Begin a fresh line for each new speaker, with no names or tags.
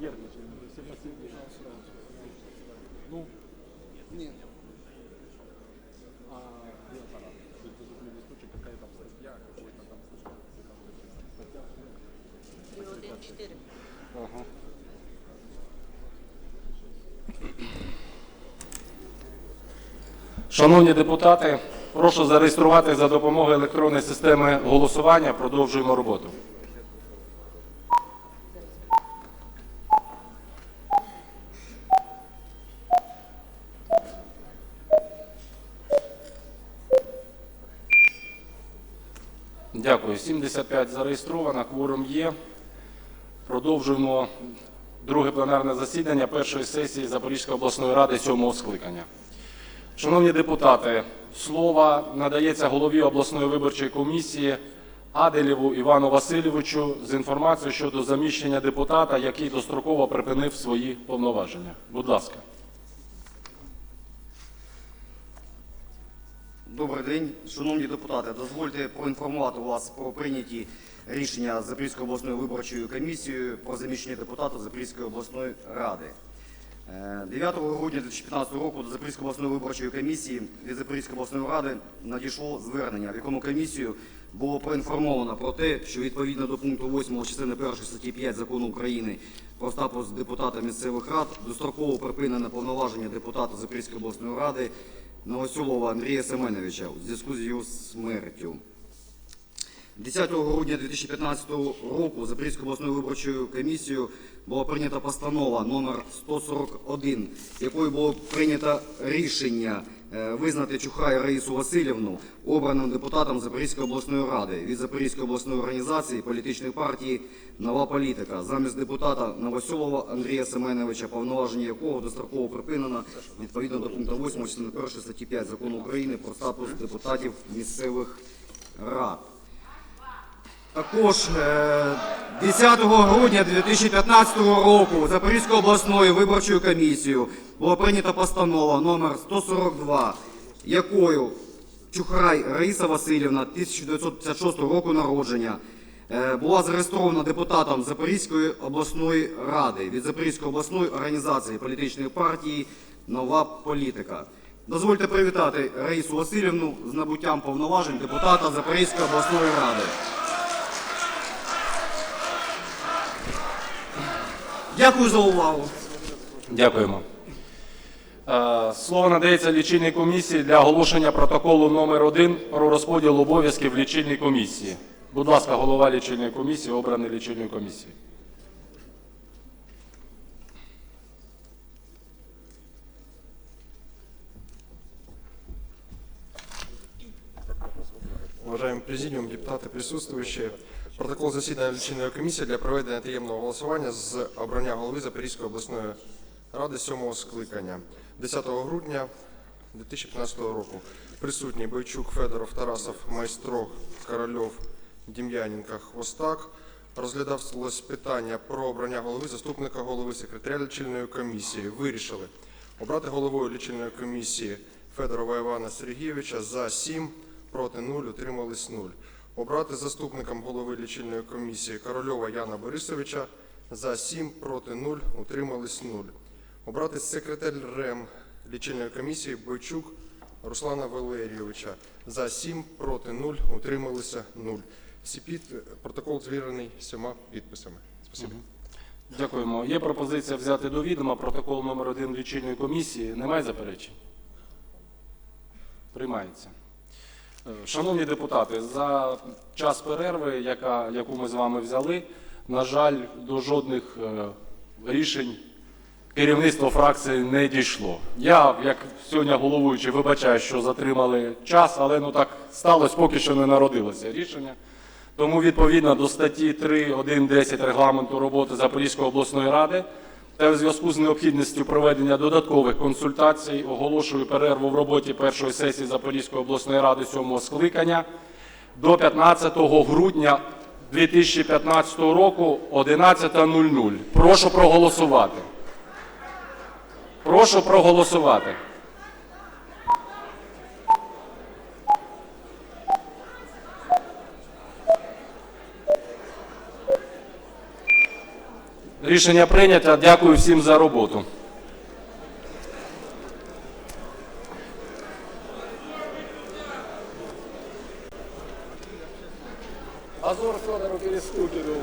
нервничаем все последние. Ну, нет. Шановні депутати, прошу зареєструвати за допомогою електронної системи голосування. Продовжуємо роботу. Дякую. 75 зареєстровано, кворум є. Продовжуємо друге пленарне засідання першої сесії Запорізької обласної ради сьомого скликання. Шановні депутати, слово надається голові обласної виборчої комісії Аделєву Івану Васильовичу з інформацією щодо заміщення депутата, який достроково припинив свої повноваження. Будь ласка.
Добрий день, шановні депутати. Дозвольте проінформувати вас про прийняті рішення Запорізької обласної виборчою комісією про заміщення депутата Запорізької обласної ради. Е, 9 грудня 2015 року до Запорізької обласної виборчої комісії від Запорізької обласної ради надійшло звернення, в якому комісію було проінформовано про те, що відповідно до пункту 8 частини 1 статті 5 закону України про статус депутата місцевих рад достроково припинено повноваження депутата Запорізької обласної ради Новосьолова Андрія Семеновича у зв'язку з його смертю. 10 грудня 2015 року Запорізькою обласною виборчою комісією була прийнята постанова номер 141, якою було прийнято рішення визнати Чухай Раїсу Васильівну обраним депутатом Запорізької обласної ради від Запорізької обласної організації політичної партії Нова політика замість депутата Новосьолова Андрія Семеновича, повноваження якого достроково припинено відповідно до пункту 8 частини 1 статті 5 закону України про статус депутатів місцевих рад. Також е, 10 грудня 2015 року Запорізькою обласною виборчою комісією була прийнята постанова номер 142, якою Чухрай Раїса Васильівна 1956 року народження е, була зареєстрована депутатом Запорізької обласної ради від Запорізької обласної організації політичної партії Нова політика. Дозвольте привітати Раїсу Васильівну з набуттям повноважень депутата Запорізької обласної ради. Дякую за увагу.
Дякуємо. Е, Слово надається лічильній комісії для оголошення протоколу номер 1 про розподіл обов'язків лічильній комісії. Будь ласка, голова лічильної комісії, обраний лічильною комісією.
Уважаемый президиум, депутати, присутствуючі, протокол засідання лічильної комісії для проведення таємного голосування з обрання голови Запорізької обласної ради сьомого скликання 10 грудня 2015 року. Присутні Бойчук, Федоров, Тарасов, Майстров, Корольов, Дім'яненко, Хвостак. Розглядалось питання про обрання голови, заступника голови, секретаря лічильної комісії. Вирішили обрати головою лічильної комісії Федорова Івана Сергійовича за 7, проти 0, утримались 0. Обрати заступником голови лічильної комісії Корольова Яна Борисовича за 7, проти 0, утримались 0. Обрати секретарем лічильної комісії Бойчук Руслана Валерійовича за 7, проти 0, утрималися 0. Всі під... Протокол звірений сьома підписами. Спасибо.
Дякуємо. Є пропозиція взяти до відома протокол номер 1 лічильної комісії. Немає заперечень? Приймається. Шановні депутати, за час перерви, яка, яку ми з вами взяли, на жаль, до жодних е, рішень керівництво фракції не дійшло. Я, як сьогодні головуючий, вибачаю, що затримали час, але ну так сталося, поки що не народилося рішення. Тому відповідно до статті 3.1.10 регламенту роботи Запорізької обласної ради та в зв'язку з необхідністю проведення додаткових консультацій оголошую перерву в роботі першої сесії Запорізької обласної ради сьомого скликання до 15 грудня 2015 року 11.00. Прошу проголосувати. Прошу проголосувати. Рішення прийнято. Дякую всім за роботу. Азор Федору Перестукину.